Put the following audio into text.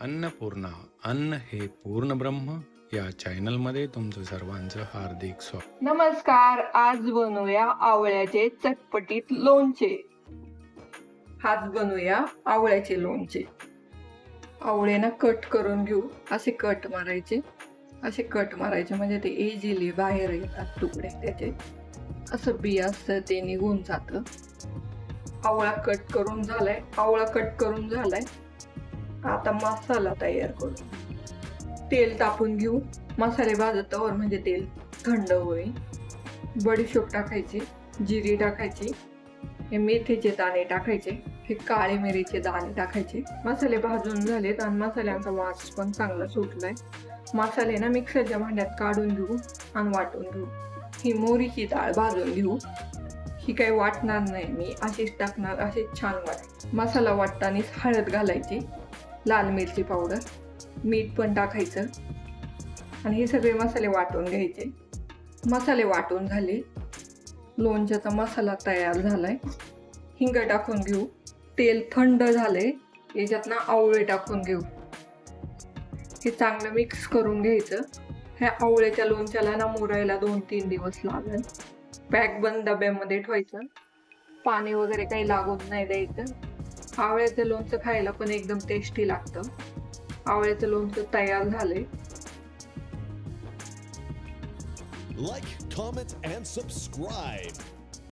अन्नपूर्णा अन्न हे पूर्ण ब्रह्म या चॅनलमध्ये तुमचं सर्वांचं हार्दिक स्वागत. नमस्कार आज बनवूया आवळ्याचे चटपटीत लोणचे. हात बनवूया आवळ्याचे लोणचे. आवळे ना कट करून घेऊ असे कट मारायचे. असे कट मारायचे म्हणजे ते इझिली बाहेर येतात तुकडे त्याचे. असं बिया असतं ते निघून जातं. आवळा कट करून झालाय आवळा कट करून झालाय. आता मसाला तयार करू? तेल तापून घेऊ. मसाले भाजतावर म्हणजे तेल थंड होईल. बडीशोप टाकायची जिरी टाकायची हे मेथीचे दाणे टाकायचे हे काळे मिरीचे दाणे टाकायचे. मसाले भाजून झालेत आणि मसाल्यांचा वास पण चांगला सुटलाय. मसाले ना मिक्सरच्या भांड्यात काढून घेऊ आणि वाटून घेऊ. ही मोरीची डाळ भाजून घेऊ. ही काही वाटणार नाही मी अशीच टाकणार अशीच छान वाट मसाला वाटतानाच हळद घालायची. लाल मिरची पावडर मीठ पण टाकायचं. आणि हे सगळे मसाले वाटून घ्यायचे. मसाले वाटून झाले. लोणच्याचा मसाला तयार झालाय. हिंग टाकून घेऊ. तेल थंड झाले याच्यात ना आवळे टाकून घेऊ. हे चांगलं मिक्स करून घ्यायचं. ह्या आवळ्याच्या लोणच्याला ना मुरायला दोन तीन दिवस लागेल. पॅक बंद डब्यामध्ये ठेवायचं. पाणी वगैरे काही लागून नाही द्यायचं. आवळ्याचं लोणचं खायला पण एकदम टेस्टी लागतं आवळ्याचं लोणचं तयार झाले Like, comment, and subscribe.